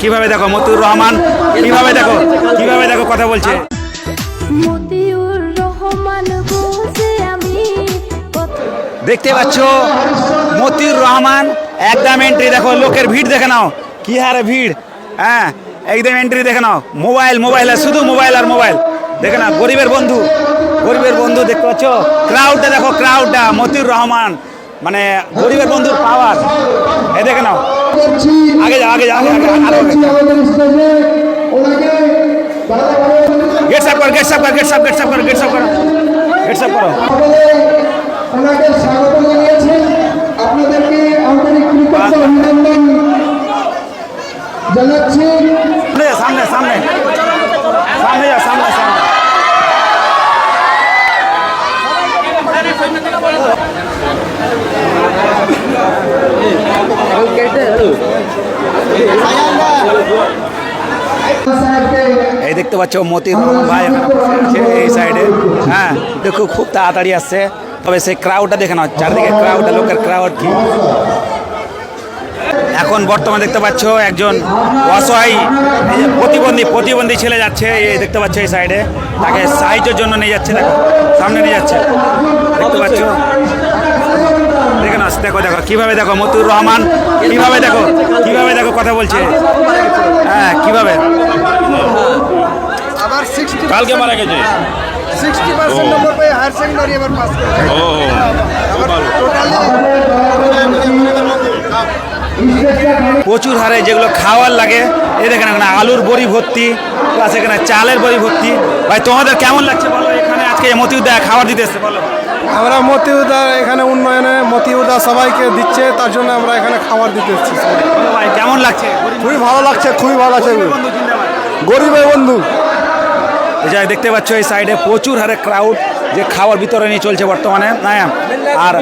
কীভাবে দেখো মতিউর রহমান? কীভাবে দেখো? কীভাবে দেখো কথা বলছে? দেখতে পাচ্ছ মতিউর রহমান একদম এন্ট্রি দেখো লোকের ভিড় দেখে নাও। কি হারে ভিড়? হ্যাঁ একদম এন্ট্রি দেখে নাও। মোবাইল মোবাইল আর শুধু মোবাইল আর মোবাইল। দেখে নাও গরিবের বন্ধু গরিবের বন্ধু দেখতে পাচ্ছ? ক্রাউডটা দেখো ক্রাউডটা মতিউর রহমান। মানে গরিবের বন্ধুর পাওয়ার। এ দেখে নাও। আগে যাও আগে যাও আগে। গেট সাপ কর গেট সাপ কর গেট সাপ গেট সাপ কর গেট সাপ করো গেট সাপ করো ওনাকে স্বাগত জানিয়েছি আপনাদেরকে আন্তরিক কৃতজ্ঞ অভিনন্দন জানাচ্ছি সামনে যা, সামনে সামনে সামনে যা সামনে সামনে সাহেবকে এই দেখতে পাচ্ছ রহমান ভাই এই সাইডে হ্যাঁ দেখো, খুব তাড়াতাড়ি আসছে। তবে সেই ক্রাউডটা দেখে নাও, চারদিকে ক্রাউডটা লোকের ক্রাউড কি এখন বর্তমানে দেখতে পাচ্ছ একজন অসহায় প্রতিবন্ধী প্রতিবন্ধী ছেলে যাচ্ছে, এই দেখতে পাচ্ছ এই সাইডে তাকে সাহায্যের জন্য নিয়ে যাচ্ছে, দেখো, সামনে নিয়ে যাচ্ছে। দেখতে পাচ্ছ? দেখে নাও দেখো দেখো কীভাবে দেখো মতিউর রহমান কীভাবে দেখো কীভাবে দেখো কথা বলছে? হ্যাঁ কীভাবে? কালকে মারা গেছে। সিক্সটি পার্সেন্ট নম্বর পেয়ে হায়ার সেকেন্ডারি এবার পাস করেছে। প্রচুর হারে যেগুলো খাওয়ার লাগে এই দেখেন এখানে আলুর বড়ি ভর্তি প্লাস এখানে চালের বড়ি ভর্তি। ভাই তোমাদের কেমন লাগছে বলো? এখানে আজকে মতিউদ্দা খাবার দিতে এসছে বলো। আমরা মতিউদা এখানে উন্নয়নে মতিউদা সবাইকে দিচ্ছে তার জন্য আমরা এখানে খাবার দিতে এসেছি। ভাই কেমন লাগছে? খুবই ভালো লাগছে খুবই ভালো লাগছে। গরিবের বন্ধু। দেখতে পাচ্ছ এই সাইডে প্রচুর হারে ক্রাউড যে খাবার বিতরণী চলছে বর্তমানে হ্যাঁ? আর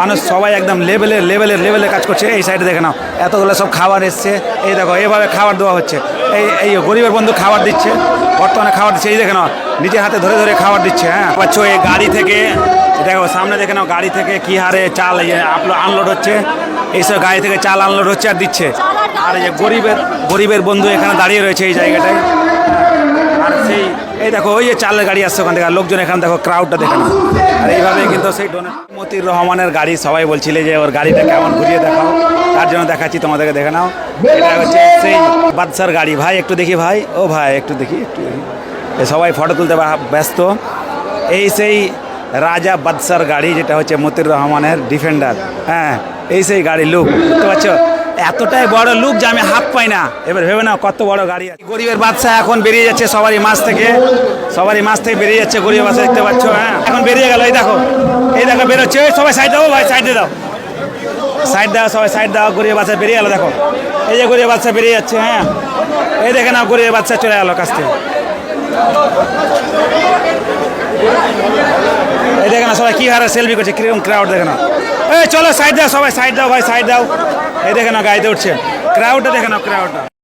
মানুষ সবাই একদম লেভেলের লেভেলের লেভেলে কাজ করছে। এই সাইডে দেখে নাও, এতগুলো সব খাবার এসছে। এই দেখো এইভাবে খাবার দেওয়া হচ্ছে। এই এই গরিবের বন্ধু খাবার দিচ্ছে, বর্তমানে খাবার দিচ্ছে। এই দেখে নাও, নিজের হাতে ধরে ধরে খাবার দিচ্ছে হ্যাঁ? পাচ্ছ এই গাড়ি থেকে, দেখো, সামনে দেখে নাও, গাড়ি থেকে কি হারে চাল আনলোড হচ্ছে। এইসব গাড়ি থেকে চাল আনলোড হচ্ছে আর দিচ্ছে। আর এই যে গরিবের গরিবের বন্ধু এখানে দাঁড়িয়ে রয়েছে এই জায়গাটায়। সেই, এই দেখো, ওই চালের গাড়ি আসছে ওখান থেকে লোকজন এখানে দেখো ক্রাউডটা দেখে না আর এইভাবে কিন্তু সেই মতির রহমানের গাড়ি সবাই বলছিলে যে ওর গাড়িটা কেমন ঘুরিয়ে দেখাও। তার জন্য দেখাচ্ছি, তোমাদেরকে দেখে নাও। এটা হচ্ছে সেই বাদশার গাড়ি। ভাই, একটু দেখি ভাই। ও ভাই, একটু দেখি, একটু সবাই ফটো তুলতে ব্যস্ত। এই সেই রাজা বাদশার গাড়ি, যেটা হচ্ছে মতির রহমানের ডিফেন্ডার হ্যাঁ এই সেই গাড়ি লুক বুঝতে পারছ? এতটাই বড় লুক যে আমি হাফ পাই না। এবার ভেবে নাও কত বড় গাড়ি আছে। গরিবের বাচ্চা এখন বেরিয়ে যাচ্ছে সবারই মাছ থেকে। সবারই মাছ থেকে বেরিয়ে যাচ্ছে গরিবের বাচ্চা, দেখতে পাচ্ছ হ্যাঁ। এখন বেরিয়ে গেল, এই দেখো। এই দেখো, বেরোচ্ছে। সবাই সাইড দাও, ভাই সাইডে দাও। সাইড দাও, সবাই সাইড দাও গরিব বাচ্চা বেরিয়ে গেলো, দেখো। এই যে গরিব বাচ্চা বেরিয়ে যাচ্ছে হ্যাঁ। এই দেখে নাও গরিব বাচ্চা চলে গেলো কাছ থেকে। এই দেখে না, সবাই কি হারে সেলফি করছে, কীরকম ক্রাউড দেখে না। এই চলো সাইড দাও সবাই সাইড দাও ভাই সাইড দাও। এই দেখে না, গাড়িতে উঠছে। ক্রাউডটা দেখে না ক্রাউডটা